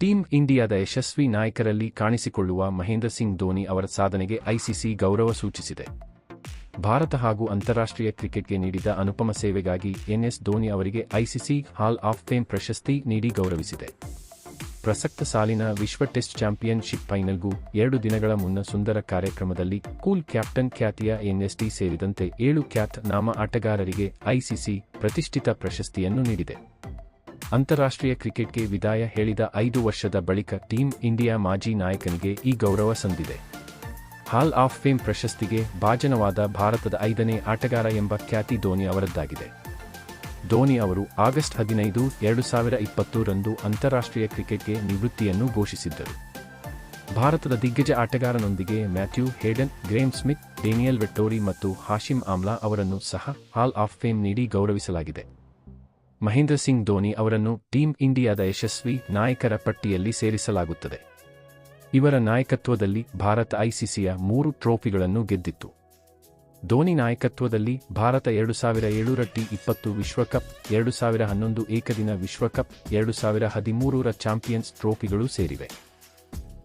Team ಇಂಡಿಯಾದ ಯಶಸ್ವಿ ನಾಯಕರಲ್ಲಿ ಕಾಣಿಸಿಕೊಳ್ಳುವ ಮಹೇಂದ್ರ ಸಿಂಗ್ ಧೋನಿ ಅವರ ಸಾಧನೆಗೆ ಐಸಿಸಿ ಗೌರವ ಸೂಚಿಸಿದೆ. ಭಾರತ ಹಾಗೂ ಅಂತಾರಾಷ್ಟ್ರೀಯ ಕ್ರಿಕೆಟ್ಗೆ ನೀಡಿದ ಅನುಪಮ ಸೇವೆಗಾಗಿ ಎನ್ಎಸ್ ಧೋನಿ ಅವರಿಗೆ ಐಸಿಸಿ ಹಾಲ್ ಆಫ್ ಫೇಮ್ ಪ್ರಶಸ್ತಿ ನೀಡಿ ಗೌರವಿಸಿದೆ. ಪ್ರಸಕ್ತ ಸಾಲಿನ ವಿಶ್ವ ಟೆಸ್ಟ್ ಚಾಂಪಿಯನ್ಶಿಪ್ ಫೈನಲ್ಗೂ ಎರಡು ದಿನಗಳ ಮುನ್ನ ಸುಂದರ ಕಾರ್ಯಕ್ರಮದಲ್ಲಿ ಕೂಲ್ ಕ್ಯಾಪ್ಟನ್ ಖ್ಯಾತಿಯ ಎನ್ಎಸ್ಡಿ ಸೇರಿದಂತೆ ಏಳು ಖ್ಯಾತ ನಾಮ ಆಟಗಾರರಿಗೆ ಐಸಿಸಿ ಪ್ರತಿಷ್ಠಿತ ಪ್ರಶಸ್ತಿಯನ್ನು ನೀಡಿದೆ. ಅಂತಾರಾಷ್ಟ್ರೀಯ ಕ್ರಿಕೆಟ್ಗೆ ವಿದಾಯ ಹೇಳಿದ ಐದು ವರ್ಷದ ಬಳಿಕ ಟೀಂ ಇಂಡಿಯಾ ಮಾಜಿ ನಾಯಕನಿಗೆ ಈ ಗೌರವ ಸಂದಿದೆ. ಹಾಲ್ ಆಫ್ ಫೇಮ್ ಪ್ರಶಸ್ತಿಗೆ ಭಾಜನವಾದ ಭಾರತದ ಐದನೇ ಆಟಗಾರ ಎಂಬ ಖ್ಯಾತಿ ಧೋನಿ ಅವರದ್ದಾಗಿದೆ. ಧೋನಿ ಅವರು ಆಗಸ್ಟ್ ಹದಿನೈದು, ಎರಡು ಸಾವಿರ ಇಪ್ಪತ್ತೂರಂದು ಅಂತಾರಾಷ್ಟ್ರೀಯ ಕ್ರಿಕೆಟ್ಗೆ ನಿವೃತ್ತಿಯನ್ನು ಘೋಷಿಸಿದ್ದರು. ಭಾರತದ ದಿಗ್ಗಜ ಆಟಗಾರನೊಂದಿಗೆ Matthew Hayden, Graeme Smith, Daniel Vettori ಮತ್ತು ಹಾಶಿಮ್ ಆಮ್ಲಾ ಅವರನ್ನು ಸಹ ಹಾಲ್ ಆಫ್ ಫೇಮ್ ನೀಡಿ ಗೌರವಿಸಲಾಗಿದೆ. ಮಹೇಂದ್ರ ಸಿಂಗ್ ಧೋನಿ ಅವರನ್ನು ಟೀಂ ಇಂಡಿಯಾದ ಯಶಸ್ವಿ ನಾಯಕರ ಪಟ್ಟಿಯಲ್ಲಿ ಸೇರಿಸಲಾಗುತ್ತದೆ. ಇವರ ನಾಯಕತ್ವದಲ್ಲಿ ಭಾರತ ಐಸಿಸಿಯ ಮೂರು ಟ್ರೋಫಿಗಳನ್ನು ಗೆದ್ದಿತ್ತು. ಧೋನಿ ನಾಯಕತ್ವದಲ್ಲಿ ಭಾರತ ಎರಡು ಸಾವಿರ ಏಳರ ಟಿ ಇಪ್ಪತ್ತು ವಿಶ್ವಕಪ್, ಎರಡು ಸಾವಿರ ಹನ್ನೊಂದು ಏಕದಿನ ವಿಶ್ವಕಪ್, ಎರಡು ಸಾವಿರ ಹದಿಮೂರರ ಚಾಂಪಿಯನ್ಸ್ ಟ್ರೋಫಿಗಳು ಸೇರಿವೆ.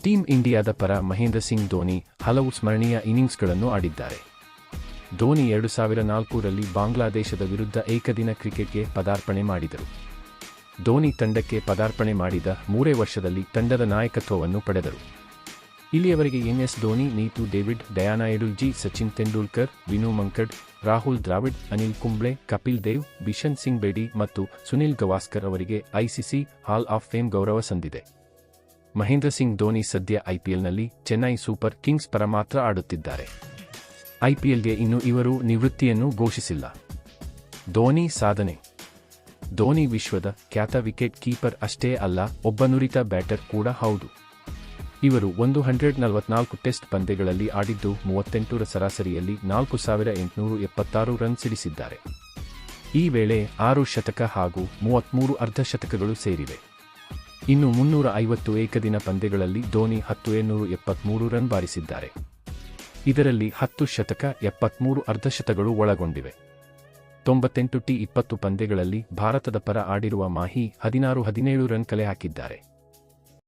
ಟೀಂ ಇಂಡಿಯಾದ ಪರ ಮಹೇಂದ್ರ ಸಿಂಗ್ ಧೋನಿ ಹಲವು ಸ್ಮರಣೀಯ ಇನ್ನಿಂಗ್ಸ್ಗಳನ್ನು ಆಡಿದ್ದಾರೆ. ಧೋನಿ ಎರಡು ಸಾವಿರ ನಾಲ್ಕರಲ್ಲಿ ಬಾಂಗ್ಲಾದೇಶದ ವಿರುದ್ಧ ಏಕದಿನ ಕ್ರಿಕೆಟ್ಗೆ ಪದಾರ್ಪಣೆ ಮಾಡಿದರು. ಧೋನಿ ತಂಡಕ್ಕೆ ಪದಾರ್ಪಣೆ ಮಾಡಿದ ಮೂರೇ ವರ್ಷದಲ್ಲಿ ತಂಡದ ನಾಯಕತ್ವವನ್ನು ಪಡೆದರು. ಇಲ್ಲಿಯವರೆಗೆ ಎನ್ಎಸ್ ಧೋನಿ, ನೀತು ಡೇವಿಡ್ ಡಯಾನಾಯ್ಡು ಜಿ ಸಚಿನ್ ತೆಂಡೂಲ್ಕರ್, ವಿನು ಮಂಕಡ್, ರಾಹುಲ್ ದ್ರಾವಿಡ್, ಅನಿಲ್ ಕುಂಬ್ಳೆ, ಕಪಿಲ್ ದೇವ್, ಬಿಷನ್ ಸಿಂಗ್ ಬೇಡಿ ಮತ್ತು ಸುನಿಲ್ ಗವಾಸ್ಕರ್ ಅವರಿಗೆ ಐಸಿಸಿ ಹಾಲ್ ಆಫ್ ಫೇಮ್ ಗೌರವ ಸಂದಿದೆ. ಮಹೇಂದ್ರ ಸಿಂಗ್ ಧೋನಿ ಸದ್ಯ ಐಪಿಎಲ್ನಲ್ಲಿ ಚೆನ್ನೈ ಸೂಪರ್ ಕಿಂಗ್ಸ್ ಪರ ಮಾತ್ರ ಆಡುತ್ತಿದ್ದಾರೆ. ಐಪಿಎಲ್ಗೆ ಇನ್ನು ಇವರು ನಿವೃತ್ತಿಯನ್ನು ಘೋಷಿಸಿಲ್ಲ. ಧೋನಿ ಸಾಧನೆ. ಧೋನಿ ವಿಶ್ವದ ಖ್ಯಾತ ವಿಕೆಟ್ ಕೀಪರ್ ಅಷ್ಟೇ ಅಲ್ಲ, ಒಬ್ಬ ನುರಿತ ಬ್ಯಾಟರ್ ಕೂಡ ಹೌದು. ಇವರು ಒಂದು ಹಂಡ್ರೆಡ್ ನಲವತ್ನಾಲ್ಕು ಟೆಸ್ಟ್ ಪಂದ್ಯಗಳಲ್ಲಿ ಆಡಿದ್ದು ಮೂವತ್ತೆಂಟರ ಸರಾಸರಿಯಲ್ಲಿ ನಾಲ್ಕು ಸಾವಿರ ಎಂಟುನೂರು ಎಪ್ಪತ್ತಾರು ರನ್ ಸಿಡಿಸಿದ್ದಾರೆ. ಈ ವೇಳೆ ಆರು ಶತಕ ಹಾಗೂ ಮೂವತ್ಮೂರು ಅರ್ಧಶತಕಗಳು ಸೇರಿವೆ. ಇನ್ನು ಮುನ್ನೂರ ಐವತ್ತು ಏಕದಿನ ಪಂದ್ಯಗಳಲ್ಲಿ ಧೋನಿ ಹತ್ತು ಏಳ್ನೂರು ಎಪ್ಪತ್ಮೂರು ರನ್ ಬಾರಿಸಿದ್ದಾರೆ. ಇದರಲ್ಲಿ ಹತ್ತು ಶತಕ, ಎಪ್ಪತ್ಮೂರು ಅರ್ಧಶತಗಳು ಒಳಗೊಂಡಿವೆ. ತೊಂಬತ್ತೆಂಟು ಟಿ ಇಪ್ಪತ್ತು ಪಂದ್ಯಗಳಲ್ಲಿ ಭಾರತದ ಪರ ಆಡಿರುವ ಮಾಹಿ ಹದಿನಾರು ಹದಿನೇಳು ರನ್ ಕಲೆ ಹಾಕಿದ್ದಾರೆ.